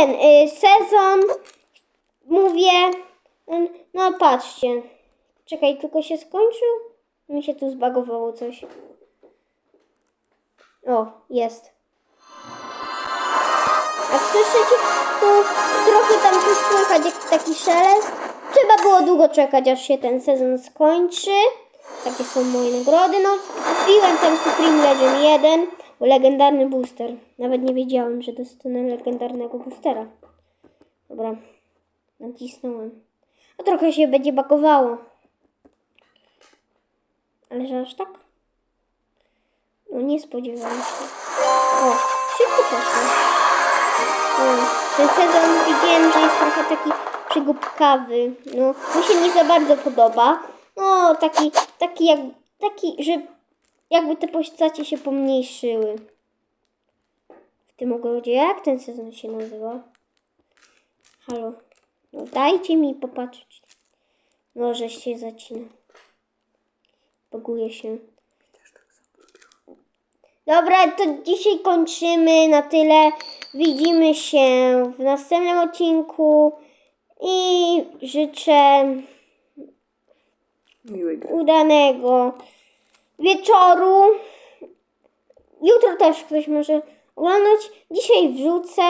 ten y, sezon, mówię, no patrzcie, czekaj, tylko się skończył? Mi się tu zbagowało coś. O, jest. A słyszycie, tu trochę tam tu słychać jak taki szelest. Trzeba było długo czekać, aż się ten sezon skończy. Takie są moje nagrody. No, wbiłem ten Supreme Legend 1, legendarny booster. Nawet nie wiedziałem, że dostanę legendarnego boostera. Dobra, nacisnąłem. A trochę się będzie bakowało. Ale że aż tak? No nie spodziewałem się. O, szybko poszło. No, ten sezon widziałem, że jest trochę taki przygubkawy. No, mi się nie za bardzo podoba. No, taki, taki jak, taki, że jakby te postacie się pomniejszyły. W tym ogrodzie, jak ten sezon się nazywa? Halo, no dajcie mi popatrzeć. Może się zacina. Boguje się. Dobra, to dzisiaj kończymy na tyle. Widzimy się w następnym odcinku i życzę Miłej gry. udanego wieczoru. Jutro też ktoś może oglądać. Dzisiaj wrzucę,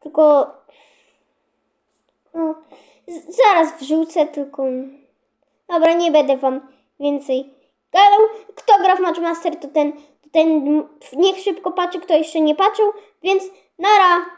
tylko no, zaraz wrzucę, tylko dobra, nie będę wam więcej gadał. Kto gra w Matchmaster, to ten, to ten niech szybko patrzy, kto jeszcze nie patrzył, więc nara.